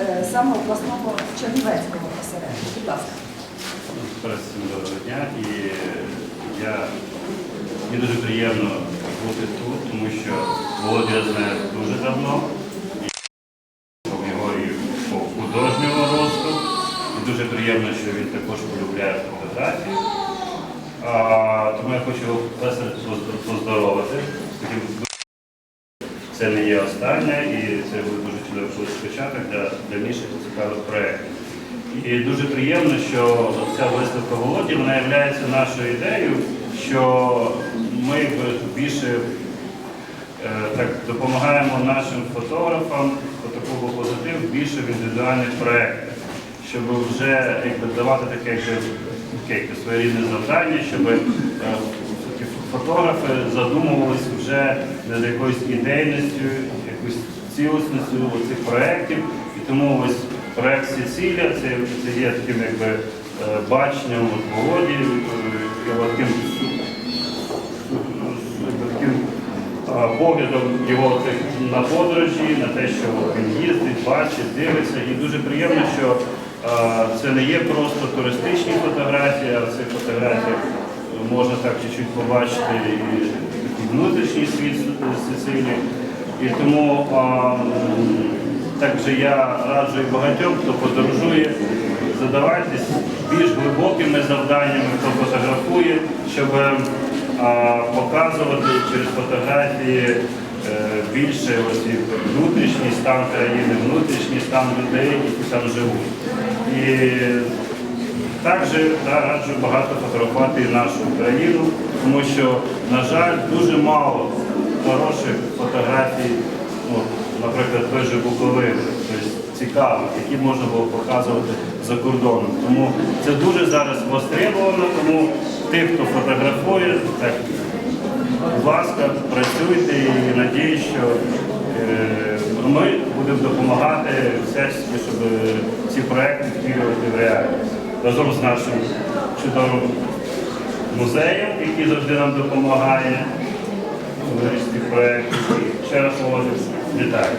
е, саме обласного Чернівецького осередку. Будь ласка. Цим доброго дня. І я мені дуже приємно бути тут, тому що Володя я знаю дуже давно. Дуже приємно, що він також полюбляє фотографії. А, тому я хочу весело поздоровити. з таким це не є останнє і це буде дуже чудовий початок для дальніших цікавих проєктів. І дуже приємно, що ця виставка Володі вона є нашою ідеєю, що ми більше е, так, допомагаємо нашим фотографам по такому позитиву більше в індивідуальних проєктах, щоб вже якби, давати таке своєрідне завдання, щоб е, фотографи задумувалися вже над якоюсь ідейністю, якоюсь цілісністю цих проєктів. І тому ось проєкт Сицилія це, це є таким якби, е, баченням Володі, е, таким таким поглядом його на подорожі, на те, що він їздить, бачить, дивиться. І дуже приємно, що це не є просто туристичні фотографії, а в цих можна так чуть-чуть побачити і внутрішній світ Сицилії. І тому а, так же я раджу і багатьом, хто подорожує, задавайтесь більш глибокими завданнями, хто фотографує, щоб а, показувати через фотографії е, більше ось внутрішній стан країни, внутрішній стан людей, які там живуть. І також да, раджу багато фотографувати нашу країну, тому що, на жаль, дуже мало хороших фотографій, ну, наприклад, той же Буковини, тобто цікавих, які можна було показувати за кордоном. Тому це дуже зараз востребовано, тому тих, хто фотографує, так, будь ласка, працюйте і надіюсь, що е, ми будемо допомагати всячески, щоб ці проекти втілювати в реальність. Разом з нашим чудовим музеєм, який завжди нам допомагає у вирішенні проєктів. Ще раз вітаю.